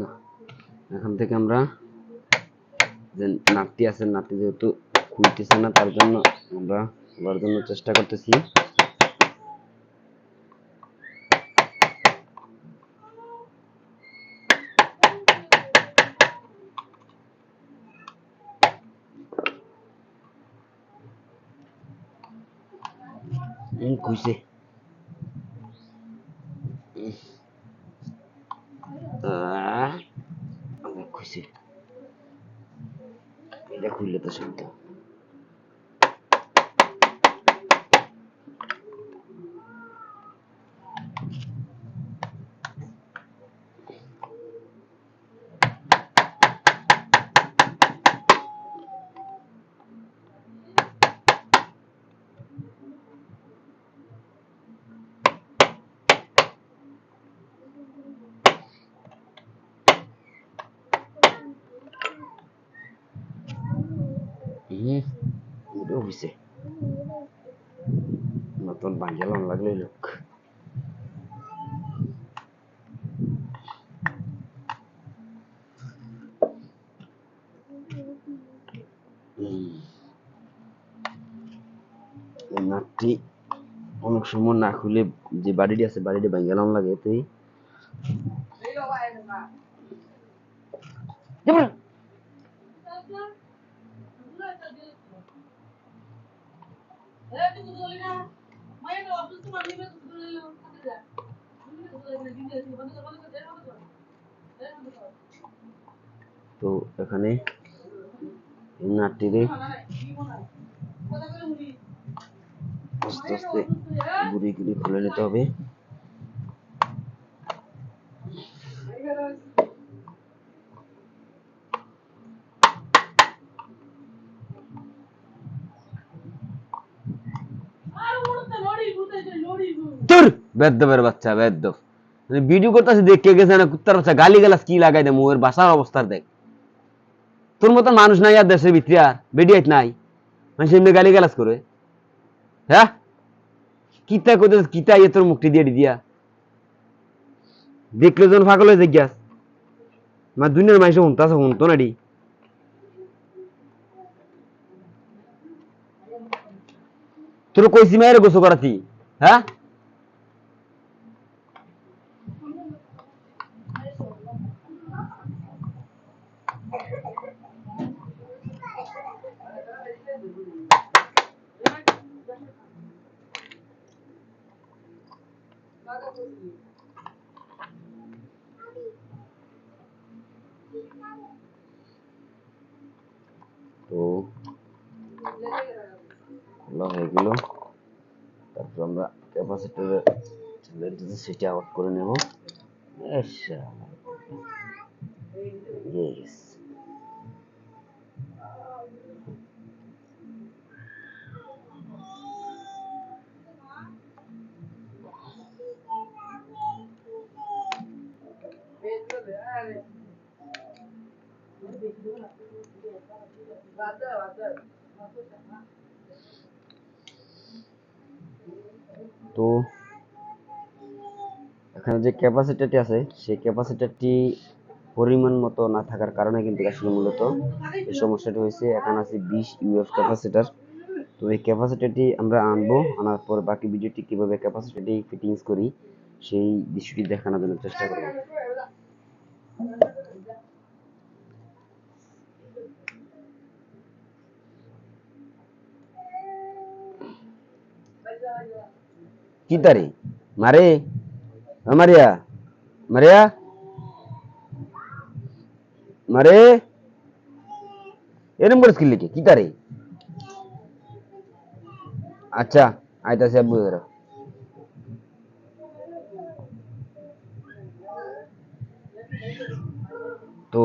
না, এখান থেকে আমরা যে নাটটি আছে নাটটি যেহেতু খুলতেছে না, তার জন্য আমরা খোলার জন্য চেষ্টা করতেছি। un cuise. Un cuise. Mira, Julio, te suelto. হইছে। নতুন বাঙ্গালাম লাগলে লোক। নাটটি অনেক সময় না খুলে যে বাড়িটি আছে, বাড়িটি বাঙ্গালাম লাগে, তুই? যাব না। তো এখানে নাটটিরে আস্তে আস্তে গুড়ি গুড়ি খুলে নিতে হবে। তোর! বেদ্যবের বাচ্চা বেদ্য ভিডিও করতেছে দেখে গেছে না কুত্তার বাচ্চা। গালি গালাস কি লাগাই দে মুয়ের বাসার অবস্থার দেখ। তোর মতন মানুষ নাই আর দেশের ভিতরে আর। বেডিয়াইট নাই। মানুষ এমনি গালি গালাস করে। হ্যাঁ? কিতা করতে কিতা ইয়ে তোর মুখটি দিয়ে দিয়া। দেখলে যখন ফাঁকল হয়ে দেখিয়াস মা, দুনিয়ার মানুষ হুনতাছে হুনতো না ডি তোর কইছি মায়ের গোসো করাতি হ্যাঁ তো খোলা হয়ে গেল। তারপর আমরা ক্যাপাসিটরের সেটি আউট করে নেব। ইয়েস তো এখানে যে ক্যাপাসিটারটি আছে, সেই ক্যাপাসিটারটি পরিমাণ মতো না থাকার কারণে কিন্তু আসলে মূলত এই সমস্যাটি হয়েছে। এখন আছে বিশ ইউএফ ক্যাপাসিটার তো এই ক্যাপাসিটারটি আমরা আনব, আনার পর বাকি ভিডিওটি কীভাবে ক্যাপাসিটারটি ফিটিংস করি, সেই দৃশ্যটি দেখানোর জন্য চেষ্টা করব। কি ಕಿತ್ತರಿ ಮರಿ ಮರಿಯ ಮರಿಯ ಮರಿ ಏನು ಬಿಡಿಸ್ಕಿಲ್ಲಿಕ್ಕೆ ಕಿತ್ತರಿ ಅಚ್ಚಾ ಆಯ್ತ ಸೇಬು ಇದ್ರ ತೋ